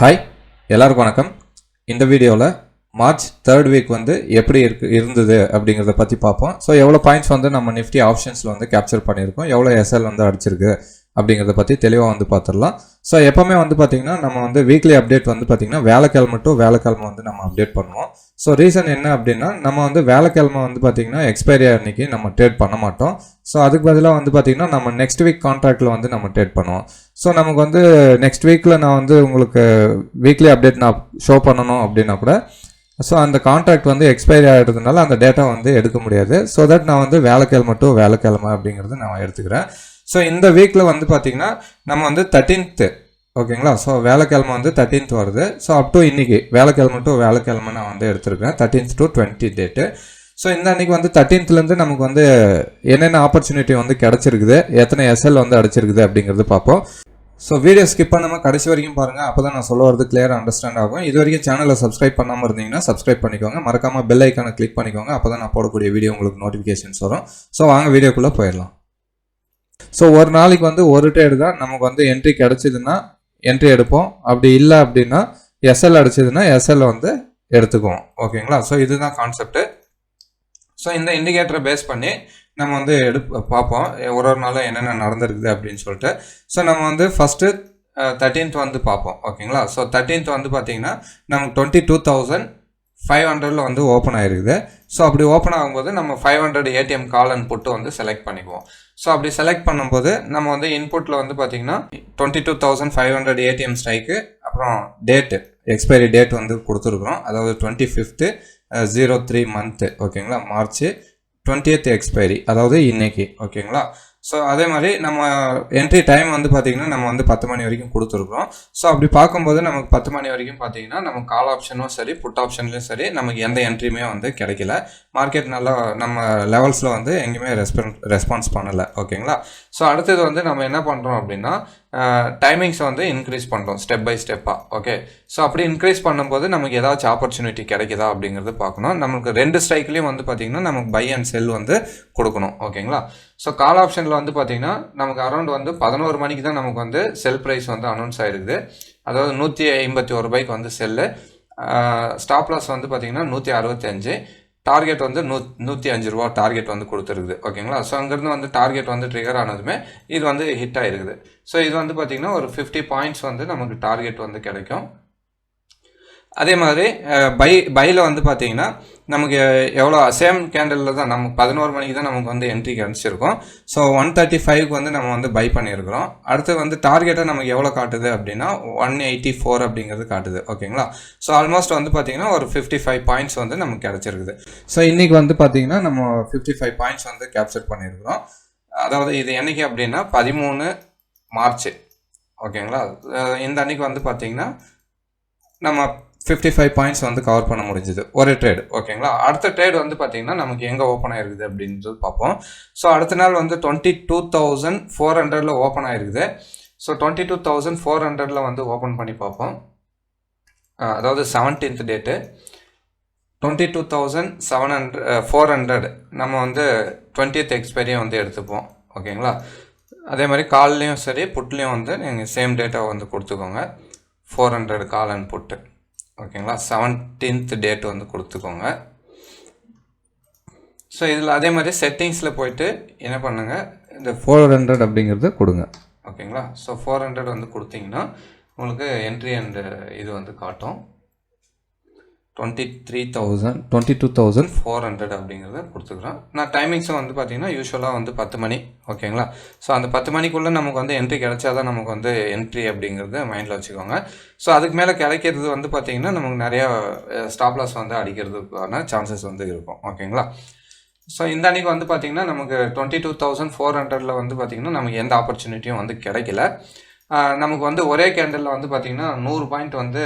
Hi எல்லாருக்கும் வணக்கம். இந்த வீடியோவில் மார்ச் தேர்ட் வீக் வந்து எப்படி இருக்கு இருந்தது அப்படிங்கிறத பற்றி பார்ப்போம். ஸோ எவ்வளோ பாயிண்ட்ஸ் வந்து நம்ம நிஃப்டி ஆப்ஷன்ஸில் வந்து கேப்சர் பண்ணியிருக்கோம் எவ்வளோ எஸ்எல் வந்து அடிச்சிருக்கு அப்படிங்கிறத பற்றி தெளிவாக வந்து பார்த்துடலாம். ஸோ எப்போவுமே வந்து பார்த்திங்கன்னா நம்ம வந்து வீக்லி அப்டேட் வந்து பார்த்திங்கன்னா வேலைக்கிழமை டு வேலைக்கிழமை வந்து நம்ம அப்டேட் பண்ணுவோம். ஸோ ரீசன் என்ன அப்படின்னா நம்ம வந்து வேலைக்கிழமை வந்து பார்த்திங்கன்னா எக்ஸ்பைரி அன்னைக்கு நம்ம ட்ரேட் பண்ண மாட்டோம். ஸோ அதுக்கு பதிலாக வந்து பார்த்திங்கன்னா நம்ம நெக்ஸ்ட் வீக் கான்ட்ராக்டில் வந்து நம்ம ட்ரேட் பண்ணுவோம். ஸோ நமக்கு வந்து நெக்ஸ்ட் வீக்கில் நான் வந்து உங்களுக்கு வீக்லி அப்டேட் நான் ஷோ பண்ணணும் அப்படின்னா கூட ஸோ அந்த கான்ட்ராக்ட் வந்து எக்ஸ்பைரி ஆகிடுறதுனால அந்த டேட்டா வந்து எடுக்க முடியாது. ஸோ தட் நான் வந்து வேலைக்கிழமை டு வேலைக்கிழமை அப்படிங்கிறது நான் எடுத்துக்கிறேன். ஸோ இந்த வீக்கில் வந்து பார்த்திங்கன்னா நம்ம வந்து தேர்ட்டீன்த்து ஓகேங்களா ஸோ வேலைக்கிழமை வந்து தேர்ட்டீன்த் வருது. ஸோ அப் டு இன்னைக்கு வேலைக்கிழமை டு வேலைக்கிழமை நான் வந்து எடுத்திருக்கேன். Thirteenth to twenty date so இந்த அன்னைக்கு வந்து தேர்ட்டீன்த்லேருந்து நமக்கு வந்து என்னென்ன ஆப்பர்ச்சுனிட்டி வந்து கிடச்சிருக்குது? எத்தனை எஸ்எல் வந்து அடிச்சிருக்குது அப்படிங்கிறது பார்ப்போம் ஸோ வீடியோ ஸ்கிப் பண்ணாமல் கடைசி வரைக்கும் பாருங்கள் அப்போ தான் நான் சொல்ல வரது கிளியர் அண்டர்ஸ்டாண்ட் ஆகும். இது வரைக்கும் சேனலை சப்ஸ்கிரைப் பண்ணாமல் இருந்தீங்கன்னா சப்ஸ்கிரைப் பண்ணிக்கோங்க. மறக்காமல் பெல் ஐக்கானை கிளிக் பண்ணிக்கோங்க. அப்போ தான் நான் போடக்கூடிய வீடியோ உங்களுக்கு நோட்டிஃபிகேஷன்ஸ் வரும். ஸோ வாங்க வீடியோக்குள்ளே போயிடலாம். ஸோ ஒரு நாளைக்கு வந்து ஒரு ட்ரேடு தான் நமக்கு வந்து என்ட்ரி கிடச்சிதுன்னா என்ட்ரி எடுப்போம். அப்படி இல்லை அப்படின்னா எஸ்எல் அடிச்சதுன்னா எஸ்எல் வந்து எடுத்துக்குவோம். ஓகேங்களா? ஸோ இதுதான் கான்செப்ட்டு ஸோ இந்த இண்டிகேட்டரை பேஸ் பண்ணி நம்ம வந்து எடு பார்ப்போம். ஒரு ஒரு நாளும் என்னென்ன நடந்திருக்குது அப்படின்னு சொல்லிட்டு. ஸோ நம்ம வந்து ஃபஸ்ட்டு தேர்ட்டீன்த் வந்து பார்ப்போம். ஓகேங்களா? ஸோ தேர்ட்டீன்த் வந்து பார்த்தீங்கன்னா நமக்கு டுவெண்ட்டி டூ தௌசண்ட் ஃபைவ் ஹண்ட்ரடில் வந்து ஓப்பன் ஆகிருக்குது ஸோ அப்படி ஓப்பன் ஆகும்போது நம்ம ஃபைவ் ஹண்ட்ரட் ஏடிஎம் காலன் போட்டு வந்து செலக்ட் பண்ணிக்குவோம். ஸோ அப்படி செலக்ட் பண்ணும்போது நம்ம வந்து இன்புட்டில் வந்து பார்த்தீங்கன்னா twenty two thousand five hundred ATM strike அப்புறம் டேட்டு எக்ஸ்பைரி டேட் வந்து கொடுத்துருக்குறோம். அதாவது twenty fifth zero three month ஓகேங்களா மார்ச் டுவெண்ட்டியத் எக்ஸ்பைரி அதாவது இன்னைக்கு ஓகேங்களா ஸோ அதே மாதிரி நம்ம என்ட்ரி டைம் வந்து பார்த்தீங்கன்னா நம்ம வந்து பத்து மணி வரைக்கும் கொடுத்துருக்குறோம். ஸோ அப்படி பார்க்கும்போது நமக்கு பத்து மணி வரைக்கும் பார்த்தீங்கன்னா நம்ம கால் ஆப்ஷனும் சரி புட் ஆப்ஷன்லையும் சரி நமக்கு எந்த என்ட்ரியுமே வந்து கிடைக்கல. மார்க்கெட் நல்லா நம்ம லெவல்ஸில் வந்து எங்கேயுமே ரெஸ்பான் ரெஸ்பான்ஸ் பண்ணலை. ஓகேங்களா ஸோ அடுத்தது வந்து நம்ம என்ன பண்ணுறோம் அப்படின்னா டைமிங்ஸை வந்து இன்க்ரீஸ் பண்ணுறோம் ஸ்டெப் பை ஸ்டெப்பாக ஓகே ஸோ அப்படி இன்க்ரீஸ் பண்ணும்போது நமக்கு ஏதாச்சும் ஆப்பர்ச்சுனிட்டி கிடைக்குதா அப்படிங்கிறது பார்க்கணும். நமக்கு ரெண்டு ஸ்ட்ரைக்லேயும் வந்து பார்த்திங்கன்னா நமக்கு பை அண்ட் செல் வந்து கொடுக்கணும் ஓகேங்களா ஸோ கால் ஆப்ஷனில் வந்து பார்த்திங்கன்னா நமக்கு அரௌண்ட் வந்து பதினோரு மணிக்கு தான் நமக்கு வந்து செல் ப்ரைஸ் வந்து அனௌன்ஸ் ஆகிருக்குது அதாவது நூற்றி ஐம்பத்தி ஒரு ரூபாய்க்கு வந்து செல்லு ஸ்டாப் லாஸ் வந்து பார்த்திங்கன்னா நூற்றி அறுபத்தஞ்சு டார்கெட் வந்து நூ நூற்றி அஞ்சு ரூபா டார்கெட் வந்து கொடுத்துருக்குது. ஓகேங்களா ஸோ அங்கேருந்து வந்து டார்கெட் வந்து ட்ரிகர் ஆனதுமே இது வந்து ஹிட் ஆகிருக்குது ஸோ இது வந்து பார்த்திங்கன்னா ஒரு ஃபிஃப்டி பாயிண்ட்ஸ் வந்து நமக்கு டார்கெட் வந்து கிடைக்கும். அதே மாதிரி பை பையில் வந்து பார்த்தீங்கன்னா நமக்கு எவ்வளோ சேம் கேண்டலில் தான் நமக்கு பதினோரு மணிக்கு தான் நமக்கு வந்து என்ட்ரி கிடச்சிருக்கும். ஸோ ஒன் தேர்ட்டி ஃபைவ்க்கு வந்து நம்ம வந்து பை பண்ணியிருக்கிறோம். அடுத்து வந்து டார்கெட்டை நமக்கு எவ்வளோ காட்டுது அப்படின்னா ஒன் எயிட்டி ஃபோர் அப்படிங்கிறது காட்டுது. ஓகேங்களா ஸோ ஆல்மோஸ்ட் வந்து பார்த்தீங்கன்னா ஒரு ஃபிஃப்டி ஃபைவ் பாயிண்ட்ஸ் வந்து நமக்கு கிடச்சிருக்குது. ஸோ இன்றைக்கி வந்து பார்த்தீங்கன்னா நம்ம ஃபிஃப்டி ஃபைவ் பாயிண்ட்ஸ் வந்து கேப்சர் பண்ணியிருக்கிறோம். அதாவது இது என்னைக்கு அப்படின்னா பதிமூணு மார்ச் ஓகேங்களா இந்த அன்னைக்கு வந்து பார்த்தீங்கன்னா நம்ம ஃபிஃப்டி ஃபைவ் பாயிண்ட்ஸ் வந்து கவர் பண்ண முடிஞ்சுது. ஒரு ட்ரேடு ஓகேங்களா அடுத்த ட்ரேட் வந்து பார்த்தீங்கன்னா நமக்கு எங்கே ஓப்பன் ஆயிருக்குது அப்படின்றது பார்ப்போம் ஸோ அடுத்த நாள் வந்து டுவெண்ட்டி டூ தௌசண்ட் ஃபோர் ஹண்ட்ரடில் ஓப்பன் ஆயிருக்குது. So twenty two thousand four ஹண்ட்ரடில் வந்து ஓப்பன் பண்ணி பார்ப்போம் அதாவது seventeenth date twenty two thousand seven hundred four hundred நம்ம வந்து டுவெண்ட்டியத் எக்ஸ்பைரியும் வந்து எடுத்துப்போம். ஓகேங்களா அதே மாதிரி கால்லையும் சரி புட்லேயும் வந்து நீங்கள் சேம் டேட்டா வந்து கொடுத்துக்கோங்க. Four hundred call and put ஓகேங்களா? செவன்டீன்த் டேட் வந்து கொடுத்துக்கோங்க. ஸோ இதில் அதே மாதிரி செட்டிங்ஸில் போயிட்டு என்ன பண்ணுங்கள் இந்த ஃபோர் ஹண்ட்ரட் அப்படிங்கிறது கொடுங்க. ஓகேங்களா? ஸோ ஃபோர் ஹண்ட்ரட் வந்து கொடுத்தீங்கன்னா உங்களுக்கு என்ட்ரி அண்டு இது வந்து காட்டும். Twenty three thousand twenty two thousand four hundred அப்படிங்கிறத கொடுத்துக்குறோம். நான் டைமிங்ஸும் வந்து பார்த்தீங்கன்னா யூஸ்வலாக வந்து பத்து மணி ஓகேங்களா ஸோ அந்த பத்து மணிக்குள்ளே நமக்கு வந்து என்ட்ரி கிடைச்சா தான் நமக்கு வந்து என்ட்ரி அப்படிங்கிறது மைண்டில் வச்சுக்கோங்க. ஸோ அதுக்கு மேலே கிடைக்கிறது வந்து பார்த்திங்கன்னா நமக்கு நிறையா ஸ்டாப் லாஸ் வந்து அடிக்கிறதுக்கான சான்சஸ் வந்து இருக்கும் ஓகேங்களா ஸோ இந்த அன்றைக்கி வந்து பார்த்திங்கன்னா நமக்கு டுவெண்ட்டி டூ தௌசண்ட் ஃபோர் ஹண்ட்ரடில் வந்து பார்த்திங்கன்னா நமக்கு எந்த ஆப்பர்ச்சுனிட்டியும் வந்து கிடைக்கல. நமக்கு வந்து ஒரே கேண்டலில் வந்து பார்த்திங்கன்னா நூறு பாயிண்ட் வந்து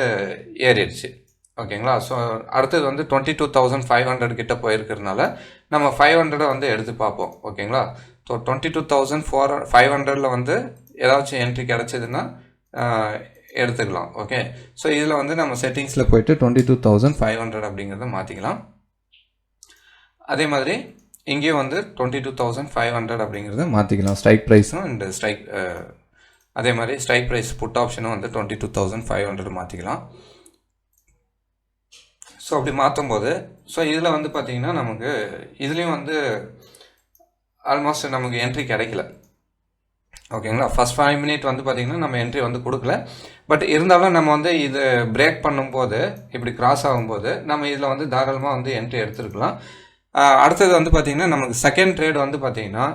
ஏறிடுச்சு. ஓகேங்களா? ஸோ அடுத்தது வந்து twenty two thousand five hundred கிட்ட போயிருக்கிறதுனால நம்ம ஃபைவ் ஹண்ட்ரடை வந்து எடுத்து பார்ப்போம். ஓகேங்களா? So twenty two thousand four five ஹண்ட்ரடில் வந்து ஏதாச்சும் என்ட்ரி கிடச்சிதுன்னா எடுத்துக்கலாம். ஓகே? ஸோ இதில் வந்து நம்ம செட்டிங்ஸில் போயிட்டு twenty two thousand five hundred அப்படிங்கிறத மாற்றிக்கலாம் அதே மாதிரி இங்கேயும் வந்து twenty two thousand five hundred அப்படிங்கிறத மாற்றிக்கலாம் ஸ்ட்ரைக் ப்ரைஸும் அண்ட் ஸ்ட்ரைக் அதே மாதிரி ஸ்ட்ரைக் ப்ரைஸ் புட் ஆப்ஷனும் வந்து twenty two thousand five hundred மாற்றிக்கலாம் ஸோ அப்படி மாற்றும் போது ஸோ இதில் வந்து பார்த்திங்கன்னா நமக்கு இதுலேயும் வந்து ஆல்மோஸ்ட் நமக்கு என்ட்ரி கிடைக்கல. ஓகேங்களா ஃபஸ்ட் ஃபைவ் மினிட் வந்து பார்த்திங்கன்னா நம்ம என்ட்ரி வந்து கொடுக்கல. பட் இருந்தாலும் நம்ம வந்து இது பிரேக் பண்ணும்போது இப்படி கிராஸ் ஆகும்போது நம்ம இதில் வந்து தாராளமாக வந்து என்ட்ரி எடுத்துருக்கலாம். அடுத்தது வந்து பார்த்திங்கன்னா நமக்கு செகண்ட் ட்ரேட் வந்து பார்த்திங்கன்னா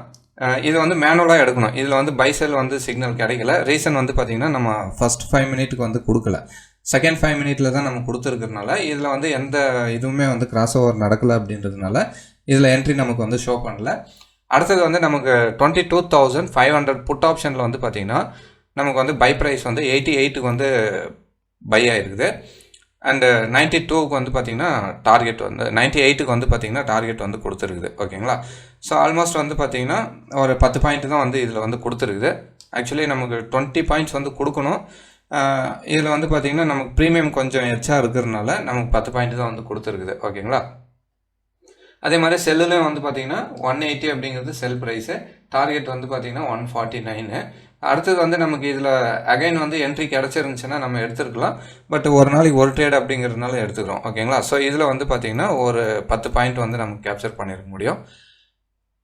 இது வந்து மேனுவலாக எடுக்கணும். இதில் வந்து பைசல் வந்து சிக்னல் கிடைக்கல. ரீசன் வந்து பார்த்திங்கன்னா நம்ம ஃபஸ்ட் ஃபைவ் மினிட்டுக்கு வந்து கொடுக்கல. செகண்ட் ஃபைவ் மினிட்ல தான் நம்ம கொடுத்துருக்கறனால இதில் வந்து எந்த இதுவுமே வந்து கிராஸ் ஓவர் நடக்கலை அப்படின்றதுனால இதில் என்ட்ரி நமக்கு வந்து ஷோ பண்ணல. அடுத்தது வந்து நமக்கு twenty two thousand five hundred put ஆப்ஷனில் வந்து பார்த்திங்கன்னா நமக்கு வந்து பை ப்ரைஸ் வந்து எயிட்டி எயிட்டுக்கு வந்து பை ஆகிருக்குது அண்டு நைன்ட்டி டூக்கு வந்து பார்த்திங்கன்னா டார்கெட் வந்து நைன்ட்டி எயிட்டுக்கு வந்து பார்த்திங்கன்னா டார்கெட் வந்து கொடுத்துருக்குது. ஓகேங்களா ஸோ ஆல்மோஸ்ட் வந்து பார்த்திங்கன்னா ஒரு பத்து பாயிண்ட் தான் வந்து இதில் வந்து கொடுத்துருக்குது. ஆக்சுவலி நமக்கு டுவெண்ட்டி பாயிண்ட்ஸ் வந்து கொடுக்கணும். இதில் வந்து பார்த்திங்கன்னா நமக்கு ப்ரீமியம் கொஞ்சம் எச்சா இருக்கிறதுனால நமக்கு பத்து பாயிண்ட் தான் வந்து கொடுத்துருக்குது. ஓகேங்களா? அதே மாதிரி செல்லுலேயும் வந்து பார்த்தீங்கன்னா ஒன் எயிட்டி அப்படிங்கிறது செல் ப்ரைஸு டார்கெட் வந்து பார்த்தீங்கன்னா ஒன் ஃபார்ட்டி நைனு அடுத்தது வந்து நமக்கு இதில் அகைன் வந்து என்ட்ரி கிடச்சிருந்துச்சுன்னா நம்ம எடுத்துருக்கலாம். பட் ஒரு நாளைக்கு ஒரு ட்ரேட் அப்படிங்கிறதுனால எடுத்துக்கிறோம். ஓகேங்களா? ஸோ இதில் வந்து பார்த்திங்கன்னா ஒரு பத்து பாயிண்ட் வந்து நமக்கு கேப்சர் பண்ணிருக்க முடியும்.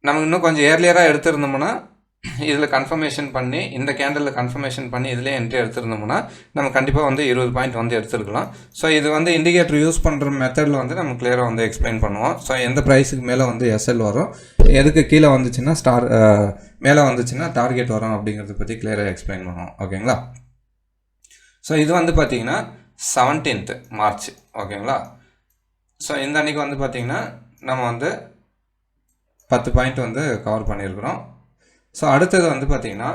நமக்கு இன்னும் கொஞ்சம் ஏர்லியராக எடுத்திருந்தோம்னா இதில் கன்ஃபர்மேஷன் பண்ணி இந்த கேண்டலில் கன்ஃபர்மேஷன் பண்ணி இதிலே என்ட்ரி எடுத்திருந்தோம்னா நம்ம கண்டிப்பாக வந்து இருபது பாயிண்ட் வந்து எடுத்துருக்கலாம். ஸோ இது வந்து இண்டிகேட்டர் யூஸ் பண்ணுற மெத்தடில் வந்து நம்ம கிளியராக வந்து எக்ஸ்பிளைன் பண்ணுவோம். ஸோ எந்த ப்ரைஸுக்கு மேலே வந்து எஸ்எல் வரும் எதுக்கு கீழே வந்துச்சுன்னா ஸ்டார் மேலே வந்துச்சுன்னா டார்கெட் வரும் அப்படிங்கிறத பற்றி கிளியராக எக்ஸ்பிளைன் பண்ணுவோம். ஓகேங்களா ஸோ இது வந்து பார்த்தீங்கன்னா செவன்டீன்த் மார்ச் ஓகேங்களா ஸோ இந்த அன்றைக்கி வந்து பார்த்திங்கன்னா நம்ம வந்து பத்து பாயிண்ட் வந்து கவர் பண்ணியிருக்கிறோம். ஸோ அடுத்தது வந்து பார்த்திங்கன்னா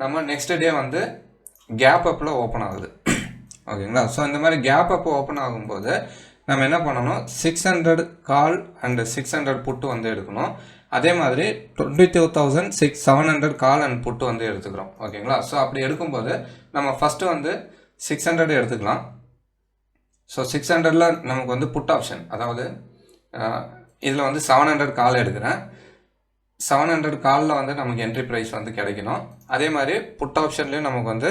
நம்ம நெக்ஸ்ட் டே வந்து கேப் அப்பில் ஓப்பன் ஆகுது. ஓகேங்களா ஸோ இந்த மாதிரி கேப் அப் ஓப்பன் ஆகும்போது நம்ம என்ன பண்ணணும்? Six hundred call and six hundred put வந்து எடுக்கணும். அதே மாதிரி twenty two thousand six seven hundred call and put வந்து எடுத்துக்கிறோம். ஓகேங்களா ஸோ அப்படி எடுக்கும்போது நம்ம ஃபஸ்ட்டு வந்து சிக்ஸ் ஹண்ட்ரட் எடுத்துக்கலாம். ஸோ சிக்ஸ் ஹண்ட்ரடில் நமக்கு வந்து புட் ஆப்ஷன் அதாவது இதில் வந்து செவன் ஹண்ட்ரட் கால் எடுக்கிறேன். செவன் ஹண்ட்ரட் காலில் வந்து நமக்கு என்ட்ரி ப்ரைஸ் வந்து கிடைக்கணும். அதே மாதிரி புட் ஆப்ஷன்லேயும் நமக்கு வந்து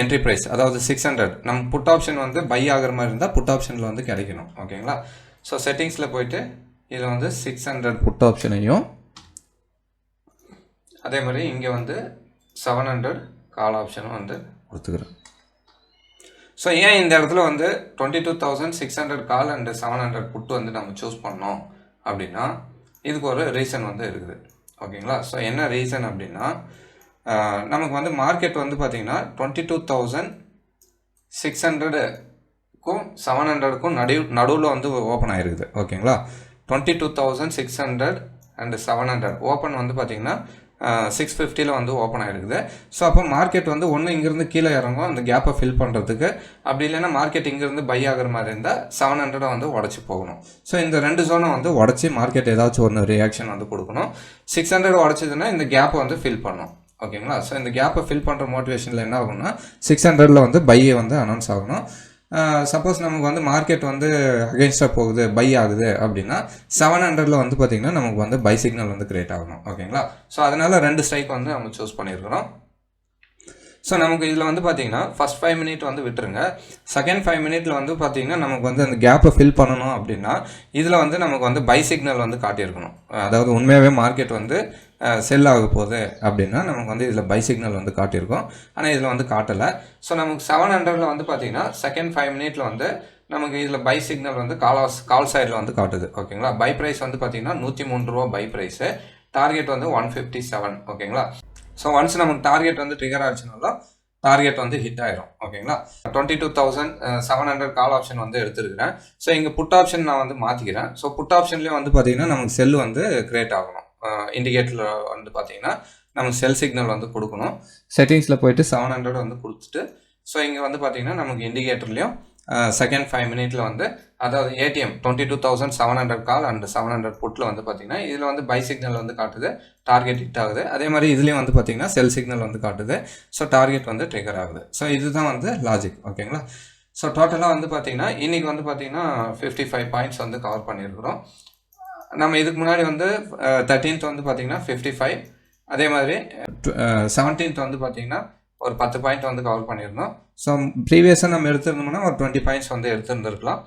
என்ட்ரி ப்ரைஸ் அதாவது சிக்ஸ் ஹண்ட்ரட் நம்ம புட் ஆப்ஷன் வந்து பை ஆகிற மாதிரி இருந்தால் புட் ஆப்ஷனில் வந்து கிடைக்கணும். ஓகேங்களா? ஸோ செட்டிங்ஸில் போயிட்டு இதில் வந்து சிக்ஸ் ஹண்ட்ரட் புட் ஆப்ஷனையும் அதே மாதிரி இங்கே வந்து செவன் ஹண்ட்ரட் கால் ஆப்ஷனும் வந்து கொடுத்துக்கிறேன். ஸோ ஏன் இந்த இடத்துல வந்து twenty two thousand six hundred call and seven hundred put வந்து நம்ம சூஸ் பண்ணோம் அப்படின்னா இதுக்கு ஒரு ரீசன் வந்து இருக்குது. ஓகேங்களா ஸோ என்ன ரீசன் அப்படின்னா நமக்கு வந்து மார்க்கெட் வந்து பார்த்தீங்கன்னா டுவெண்ட்டி டூ தௌசண்ட் சிக்ஸ் ஹண்ட்ரடுக்கும் செவன் ஹண்ட்ரடுக்கும் நடு நடுவில் வந்து ஓப்பன் ஆகிருக்குது ஓகேங்களா twenty two thousand six hundred and seven hundred open வந்து பார்த்திங்கன்னா சிக்ஸ் ஃபிஃப்டியில் வந்து ஓப்பன் ஆகிருக்குது ஸோ அப்போ மார்க்கெட் வந்து ஒன்று இங்கேருந்து கீழே இறங்கும். அந்த கேப்பை ஃபில் பண்ணுறதுக்கு அப்படி இல்லைன்னா மார்க்கெட் இங்கேருந்து பை ஆகிற மாதிரி இருந்தால் செவன் ஹண்ட்ரடை வந்து உடச்சி போகணும். ஸோ இந்த ரெண்டு ஜோனை வந்து உடச்சி மார்க்கெட் ஏதாச்சும் ஒன்று ரியாக்ஷன் வந்து கொடுக்கணும். சிக்ஸ் ஹண்ட்ரட் உடச்சதுன்னா இந்த கேப்பை வந்து ஃபில் பண்ணும். ஓகேங்களா? ஸோ இந்த கேப்பை ஃபில் பண்ணுற மோட்டிவேஷனில் என்ன ஆகும்னா சிக்ஸ் ஹண்ட்ரடில் வந்து பையை வந்து அனௌன்ஸ் ஆகணும். சப்போஸ் நமக்கு வந்து மார்க்கெட் வந்து அகேன்ஸ்டாக போகுது பை ஆகுது அப்படின்னா செவன் ஹண்ட்ரடில் வந்து பார்த்திங்கன்னா நமக்கு வந்து பை சிக்னல் வந்து கிரியேட் ஆகணும். ஓகேங்களா ஸோ அதனால் ரெண்டு ஸ்ட்ரைக் வந்து நம்ம சூஸ் பண்ணியிருக்கிறோம் ஸோ நமக்கு இதில் வந்து பார்த்தீங்கன்னா ஃபர்ஸ்ட் ஃபைவ் மினிட் வந்து விட்டுருங்க. செகண்ட் ஃபைவ் மினிட்ல வந்து பார்த்தீங்கன்னா நமக்கு வந்து அந்த கேப்பை ஃபில் பண்ணணும் அப்படின்னா இதில் வந்து நமக்கு வந்து பை சிக்னல் வந்து காட்டியிருக்கணும். அதாவது உண்மையாகவே மார்க்கெட் வந்து செல் ஆக போகுது அப்படின்னா நமக்கு வந்து இதில் பை சிக்னல் வந்து காட்டியிருக்கோம். ஆனால் இதில் வந்து காட்டலை. ஸோ நமக்கு செவன் ஹண்ட்ரடில் வந்து பார்த்தீங்கன்னா செகண்ட் ஃபைவ் மினிட்ல வந்து நமக்கு இதில் பை சிக்னல் வந்து கால் கால் சைடில் வந்து காட்டுது. ஓகேங்களா பை ப்ரைஸ் வந்து பார்த்தீங்கன்னா நூற்றி மூணு ரூபா பை ப்ரைஸு டார்கெட் வந்து ஒன் ஃபிஃப்டி செவன் ஓகேங்களா ஸோ ஒன்ஸ் நமக்கு டார்கெட் வந்து ட்ரிகர் ஆச்சுனாலும் டார்கெட் வந்து ஹிட் ஆயிரும். ஓகேங்களா twenty two thousand seven hundred call option வந்து எடுத்துருக்கிறேன். ஸோ இங்கே புட் ஆப்ஷன் நான் வந்து மாற்றிக்கிறேன் ஸோ புட் ஆப்ஷன்லேயே வந்து பார்த்தீங்கன்னா நமக்கு செல் வந்து கிரியேட் ஆகணும். இண்டிகேட்டரில் வந்து பார்த்தீங்கன்னா நமக்கு செல் சிக்னல் வந்து கொடுக்கணும். செட்டிங்ஸில் போயிட்டு செவன் ஹண்ட்ரட் வந்து கொடுத்துட்டு ஸோ இங்கே வந்து பார்த்தீங்கன்னா நமக்கு இண்டிகேட்டர்லேயும் செகண்ட் ஃபைவ் மினிட்ல வந்து அதாவது ATM twenty two thousand seven hundred call and seven hundred புட்டில் வந்து பார்த்தீங்கன்னா இதில் வந்து பை சிக்னல் வந்து காட்டுது டார்கெட் ஹிட் ஆகுது. அதே மாதிரி இதுலேயும் வந்து பார்த்தீங்கன்னா செல் சிக்னல் வந்து காட்டுது. ஸோ டார்கெட் வந்து ட்ரிகர் ஆகுது. ஸோ இதுதான் வந்து லாஜிக் ஓகேங்களா ஸோ டோட்டலாக வந்து பார்த்தீங்கன்னா இன்னைக்கு வந்து பார்த்தீங்கன்னா ஃபிஃப்டி ஃபைவ் பாயிண்ட்ஸ் வந்து கவர் பண்ணியிருக்கிறோம். நம்ம இதுக்கு முன்னாடி வந்து தேர்ட்டீன்த் வந்து பார்த்தீங்கன்னா ஃபிஃப்டி ஃபைவ் அதே மாதிரி செவன்டீன்த் வந்து பார்த்தீங்கன்னா ஒரு பத்து பாயிண்ட் வந்து கவர் பண்ணியிருந்தோம். ஸோ ப்ரீவியஸாக நம்ம எடுத்திருந்தோம்னா ஒரு டுவெண்ட்டி பாயிண்ட்ஸ் வந்து எடுத்திருந்துருக்கலாம்.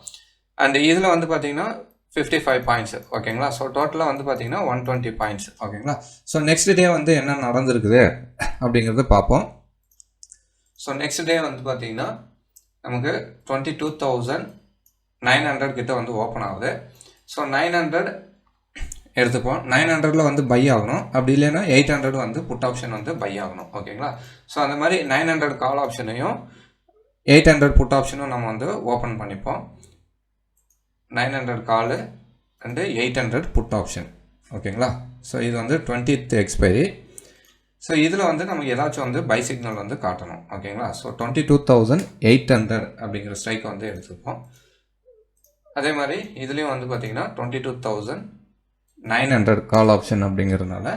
அண்ட் இதில் வந்து பார்த்தீங்கன்னா ஃபிஃப்டி ஃபைவ் பாயிண்ட்ஸ் ஓகேங்களா ஸோ டோட்டலாக வந்து பார்த்தீங்கன்னா ஒன் டுவெண்ட்டி பாயிண்ட்ஸ் ஓகேங்களா ஸோ நெக்ஸ்ட் டே வந்து என்ன நடந்திருக்குது அப்படிங்கிறத பார்ப்போம் ஸோ நெக்ஸ்ட் டே வந்து பார்த்தீங்கன்னா நமக்கு twenty two thousand nine hundred கிட்ட வந்து ஓப்பன் ஆகுது. ஸோ நைன் ஹண்ட்ரட் எடுத்துப்போம் நைன் ஹண்ட்ரடில் வந்து பை ஆகணும். அப்படி இல்லைன்னா எயிட் ஹண்ட்ரட் வந்து புட் ஆப்ஷன் வந்து பை ஆகணும். ஓகேங்களா ஸோ அந்த மாதிரி நைன் ஹண்ட்ரட் கால் ஆப்ஷனையும் எயிட் ஹண்ட்ரட் புட் ஆப்ஷனும் நம்ம வந்து ஓப்பன் பண்ணிப்போம். Nine hundred call and eight hundred put option ஓகேங்களா ஸோ இது வந்து டுவெண்ட்டித் எக்ஸ்பைரி ஸோ இதில் வந்து நமக்கு ஏதாச்சும் வந்து பை சிக்னல் வந்து காட்டணும். ஓகேங்களா so twenty two thousand eight hundred அப்படிங்கிற ஸ்ட்ரைக் வந்து எடுத்துப்போம். அதே மாதிரி இதுலேயும் வந்து பார்த்தீங்கன்னா twenty two thousand nine hundred call option அப்படிங்கிறதுனால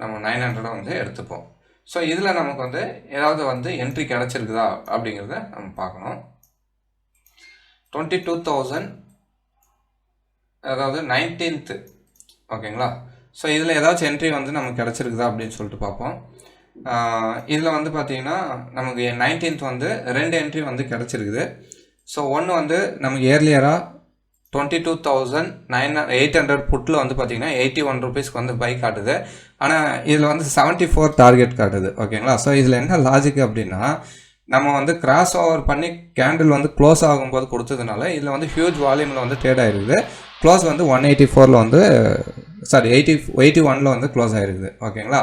நம்ம நைன் ஹண்ட்ரடை வந்து எடுத்துப்போம். ஸோ இதில் நமக்கு வந்து ஏதாவது வந்து என்ட்ரி கிடச்சிருக்குதா அப்படிங்கிறத நம்ம பார்க்கணும். டுவெண்ட்டி டூ தௌசண்ட் அதாவது நைன்டீன்த்து ஓகேங்களா? ஸோ இதில் ஏதாச்சும் என்ட்ரி வந்து நமக்கு கிடச்சிருக்குதா அப்படின்னு சொல்லிட்டு பார்ப்போம். இதில் வந்து பார்த்தீங்கன்னா நமக்கு நைன்டீன்த் வந்து ரெண்டு என்ட்ரி வந்து கிடச்சிருக்குது. ஸோ ஒன்று வந்து நமக்கு ஏர்லியராக twenty two thousand nine eight hundred புட்டில் வந்து பார்த்தீங்கன்னா எயிட்டி ஒன் ருபீஸ்க்கு வந்து பைக் காட்டுது. ஆனால் இதில் வந்து செவன்ட்டி ஃபோர் டார்கெட் காட்டுது ஓகேங்களா ஸோ இதில் என்ன லாஜிக் அப்படின்னா நம்ம வந்து கிராஸ் ஓவர் பண்ணி கேண்டில் வந்து க்ளோஸ் ஆகும்போது கொடுத்ததுனால இதில் வந்து ஹியூஜ் வால்யூமில் வந்து ட்ரேட் ஆகிருக்குது க்ளோஸ் வந்து ஒன் எயிட்டி ஃபோரில் வந்து சாரி எயிட்டி எயிட்டி ஒனில் வந்து க்ளோஸ் ஆகிருக்குது ஓகேங்களா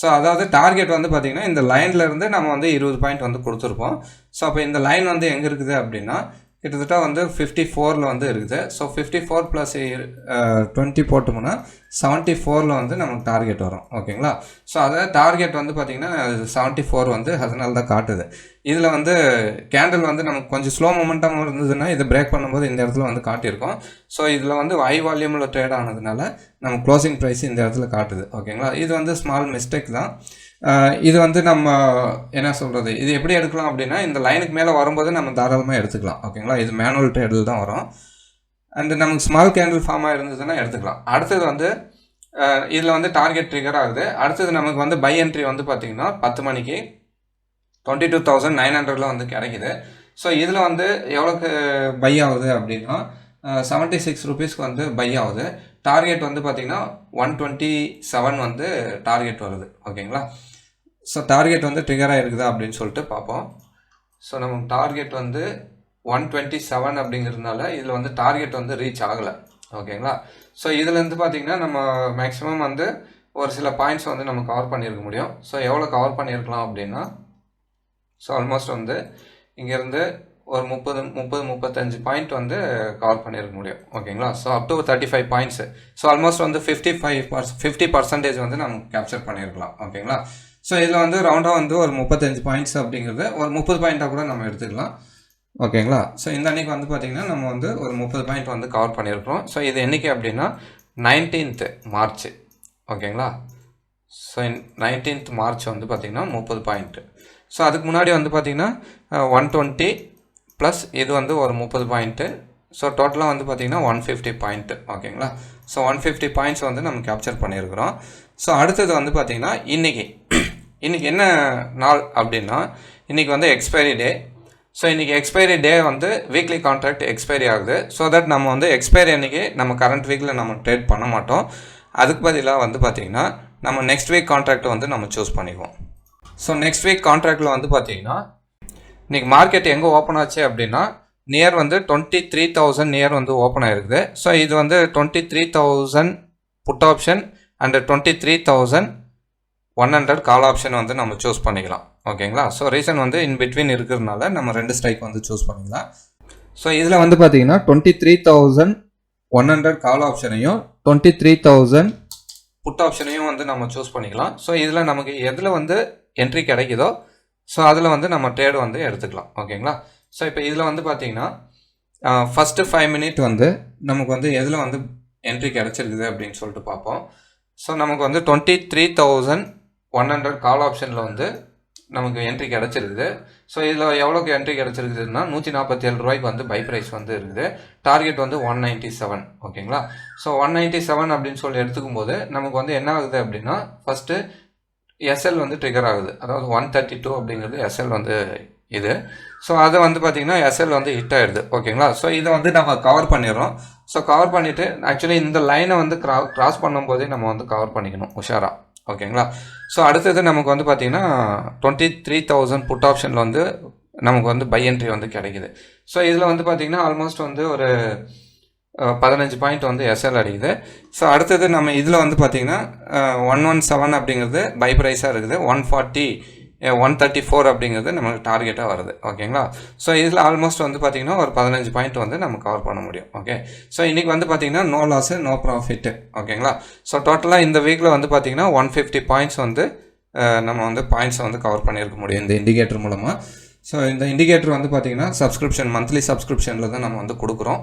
ஸோ அதாவது டார்கெட் வந்து பார்த்திங்கன்னா இந்த லைனில் இருந்து நம்ம வந்து இருபது பாயிண்ட் வந்து கொடுத்துருப்போம். ஸோ அப்போ இந்த லைன் வந்து எங்கே இருக்குது அப்படின்னா கிட்டத்தட்ட வந்து ஃபிஃப்டி ஃபோரில் வந்து இருக்குது. So fifty four plus twenty போட்டோம்னா செவன்ட்டி ஃபோரில் வந்து நமக்கு டார்கெட் வரும். ஓகேங்களா? ஸோ அதை டார்கெட் வந்து பார்த்திங்கன்னா செவன்ட்டி ஃபோர் வந்து அதனால தான் காட்டுது. இதில் வந்து கேண்டில் வந்து நமக்கு கொஞ்சம் ஸ்லோ மூமெண்ட்டாக இருந்ததுன்னா இதை பிரேக் பண்ணும்போது இந்த இடத்துல வந்து காட்டியிருக்கோம். ஸோ இதில் வந்து ஹை வால்யூமில் ட்ரேட் ஆனதுனால நம்ம க்ளோசிங் ப்ரைஸ் இந்த இடத்துல காட்டுது. ஓகேங்களா? இது வந்து ஸ்மால் மிஸ்டேக் தான். இது வந்து நம்ம என்ன சொல்கிறது இது எப்படி எடுக்கலாம் அப்படின்னா இந்த லைனுக்கு மேலே வரும்போது நம்ம தாராளமாக எடுத்துக்கலாம். ஓகேங்களா? இது மேனுவல் ட்ரேடில் தான் வரும். அண்ட் நமக்கு ஸ்மால் கேண்டில் ஃபார்மாக இருந்ததுன்னா எடுத்துக்கலாம். அடுத்தது வந்து இதில் வந்து டார்கெட் ட்ரிகர் ஆகுது அடுத்தது நமக்கு வந்து பை என்ட்ரி வந்து பார்த்திங்கன்னா பத்து மணிக்கு டுவெண்ட்டி டூ தௌசண்ட் நைன் ஹண்ட்ரடில் வந்து கிடைக்குது. ஸோ இதில் வந்து எவ்வளோக்கு பை ஆகுது அப்படின்னா செவன்ட்டி சிக்ஸ் ருபீஸ்க்கு வந்து பை ஆகுது. டார்கெட் வந்து பார்த்திங்கன்னா ஒன் டுவெண்ட்டி செவன் வந்து டார்கெட் வருது. ஓகேங்களா ஸோ டார்கெட் வந்து ட்ரிகராக இருக்குதா அப்படின்னு சொல்லிட்டு பார்ப்போம். ஸோ நம்ம டார்கெட் வந்து ஒன் டுவெண்ட்டி செவன் அப்படிங்கிறதுனால இதில் வந்து டார்கெட் வந்து ரீச் ஆகலை. ஓகேங்களா ஸோ இதுலேருந்து பார்த்திங்கன்னா நம்ம மேக்ஸிமம் வந்து ஒரு சில பாயிண்ட்ஸ் வந்து நம்ம கவர் பண்ணியிருக்க முடியும். ஸோ எவ்வளோ கவர் பண்ணியிருக்கலாம் அப்படின்னா ஸோ ஆல்மோஸ்ட் வந்து இங்கேருந்து ஒரு முப்பது முப்பது முப்பத்தஞ்சு பாயிண்ட் வந்து கவர் பண்ணியிருக்க முடியும். ஓகேங்களா so up to thirty five points so almost வந்து fifty five per fifty percentage வந்து நம்ம கேப்சர் பண்ணியிருக்கலாம் ஓகேங்களா ஸோ இதில் வந்து ரவுண்டாக வந்து ஒரு முப்பத்தஞ்சு பாயிண்ட்ஸ் அப்படிங்கிறது ஒரு முப்பது பாயிண்ட்டாக கூட நம்ம எடுத்துக்கலாம். ஓகேங்களா ஸோ இந்த அன்றைக்கி வந்து பார்த்திங்கன்னா நம்ம வந்து ஒரு முப்பது பாயிண்ட் வந்து கவர் பண்ணியிருக்கிறோம் ஸோ இது என்றைக்கு அப்படின்னா நைன்டீன்த்து மார்ச் ஓகேங்களா ஸோ நைன்டீன்த் மார்ச் வந்து பார்த்திங்கன்னா முப்பது பாயிண்ட்டு ஸோ அதுக்கு முன்னாடி வந்து பார்த்திங்கன்னா ஒன் டுவெண்ட்டி ப்ளஸ் இது வந்து ஒரு முப்பது பாயிண்ட்டு ஸோ டோட்டலாக வந்து பார்த்திங்கன்னா ஒன் ஃபிஃப்டி பாயிண்ட்டு ஓகேங்களா ஸோ ஒன் ஃபிஃப்டி பாயிண்ட்ஸ் வந்து நம்ம கேப்சர் பண்ணியிருக்கிறோம். ஸோ அடுத்தது வந்து பார்த்திங்கன்னா இன்றைக்கி இன்றைக்கி என்ன நாள் அப்படின்னா இன்றைக்கி வந்து எக்ஸ்பைரி டே ஸோ இன்றைக்கி எக்ஸ்பைரி டே வந்து வீக்லி கான்ட்ராக்ட் எக்ஸ்பைரி ஆகுது. ஸோ தட் நம்ம வந்து எக்ஸ்பைரி அன்றைக்கி நம்ம கரண்ட் வீக்கில் நம்ம ட்ரேட் பண்ண மாட்டோம். அதுக்கு பதிலாக வந்து பார்த்திங்கன்னா நம்ம நெக்ஸ்ட் வீக் கான்ட்ராக்டை வந்து நம்ம சூஸ் பண்ணிக்குவோம். ஸோ நெக்ஸ்ட் வீக் கான்ட்ராக்டில் வந்து பார்த்திங்கன்னா இன்றைக்கி மார்க்கெட் எங்கே ஓப்பன் ஆச்சு அப்படின்னா நியர் வந்து டுவெண்ட்டி த்ரீ தௌசண்ட் நியர் வந்து ஓப்பன் ஆகிருக்குது ஸோ இது வந்து twenty three thousand put option and twenty three thousand one hundred call option வந்து நம்ம சூஸ் பண்ணிக்கலாம். ஓகேங்களா ஸோ ரீசன் வந்து இன் பிட்வீன் இருக்கிறதுனால நம்ம ரெண்டு ஸ்ட்ரைக் வந்து சூஸ் பண்ணிக்கலாம். ஸோ இதில் வந்து பார்த்தீங்கன்னா twenty three thousand one hundred call ஆப்ஷனையும் twenty three thousand put ஆப்ஷனையும் வந்து நம்ம சூஸ் பண்ணிக்கலாம். ஸோ இதில் நமக்கு எதில் வந்து என்ட்ரி கிடைக்குதோ ஸோ அதில் வந்து நம்ம ட்ரேடு வந்து எடுத்துக்கலாம். ஓகேங்களா? ஸோ இப்போ இதில் வந்து பார்த்தீங்கன்னா ஃபஸ்ட்டு ஃபைவ் மினிட் வந்து நமக்கு வந்து எதில் வந்து என்ட்ரி கிடச்சிருக்குது அப்படின்னு சொல்லிட்டு பார்ப்போம் ஸோ நமக்கு வந்து twenty three thousand one hundred call ஆப்ஷனில் வந்து நமக்கு என்ட்ரி கிடச்சிருக்குது. ஸோ இதில் எவ்வளோக்கு என்ட்ரி கிடச்சிருக்குதுன்னா நூற்றி நாற்பத்தி ஏழு ரூபாய்க்கு வந்து பை ப்ரைஸ் வந்து இருக்குது. டார்கெட் வந்து ஒன் நைன்ட்டி செவன் ஓகேங்களா? ஸோ ஒன் நைன்ட்டி செவன் அப்படின்னு சொல்லி எடுத்துக்கும் போது நமக்கு வந்து என்ன ஆகுது அப்படின்னா ஃபஸ்ட்டு எஸ்எல் வந்து ட்ரிகர் ஆகுது. அதாவது ஒன் தேர்ட்டி டூ அப்படிங்கிறது எஸ்எல் வந்து இது. ஸோ அதை வந்து பார்த்திங்கன்னா எஸ்எல் வந்து ஹிட் ஆகிடுது ஓகேங்களா ஸோ இதை வந்து நம்ம கவர் பண்ணிடுறோம். ஸோ கவர் பண்ணிவிட்டு ஆக்சுவலி இந்த லைனை வந்து க்ரா கிராஸ் பண்ணும்போதே நம்ம வந்து கவர் பண்ணிக்கணும் உஷாரா. ஓகேங்களா ஸோ அடுத்தது நமக்கு வந்து பார்த்திங்கன்னா டுவெண்ட்டி த்ரீ தௌசண்ட் புட் ஆப்ஷனில் வந்து நமக்கு வந்து பை என்ட்ரி வந்து கிடைக்குது. ஸோ இதில் வந்து பார்த்திங்கன்னா ஆல்மோஸ்ட் வந்து ஒரு பதினஞ்சு பாயிண்ட் வந்து எஸ்எல் அடிக்குது. ஸோ அடுத்தது நம்ம இதில் வந்து பார்த்திங்கன்னா ஒன் ஒன் செவன் அப்படிங்கிறது பை ப்ரைஸாக இருக்குது. One forty one thirty four அப்படிங்கிறது நமக்கு டார்கெட்டாக வருது. ஓகேங்களா ஸோ இதில் ஆல்மோஸ்ட் வந்து பார்த்திங்கன்னா ஒரு பதினஞ்சு பாயிண்ட் வந்து நம்ம கவர் பண்ண முடியும். ஓகே ஸோ இன்றைக்கி வந்து பார்த்திங்கன்னா நோ லாஸு நோ ப்ராஃபிட்டு ஓகேங்களா ஸோ டோட்டலாக இந்த வீக்கில் வந்து பார்த்திங்கன்னா ஒன் ஃபிஃப்டி பாயிண்ட்ஸ் வந்து நம்ம வந்து பாயிண்ட்ஸை வந்து கவர் பண்ணியிருக்க முடியும் இந்த இண்டிகேட்டர் மூலமாக ஸோ இந்த இண்டிகேட்டர் வந்து பார்த்திங்கன்னா சப்ஸ்கிரிப்ஷன் மந்த்லி சப்ஸ்கிரிப்ஷனில் தான் நம்ம வந்து கொடுக்குறோம்.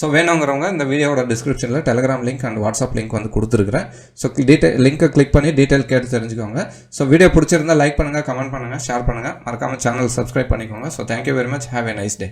ஸோ வேணுங்கிறவங்க இந்த வீடியோவோட டிஸ்கிரிப்ஷனில் Telegram link and WhatsApp link வந்து கொடுத்துருக்குறேன். ஸோ டீட்டெயில் லிங்க்கை கிளிக் பண்ணி டீட்டெயில் கேட்டு தெரிஞ்சுக்கோங்க. ஸோ வீடியோ பிடிச்சிருந்தா லைக் பண்ணுங்கள் கமெண்ட் பண்ணுங்கள் ஷேர் பண்ணுங்கள் மறக்காமல் சேனல் சப்ஸ்கிரைப் பண்ணிக்கோங்க. So thank you very much have a nice day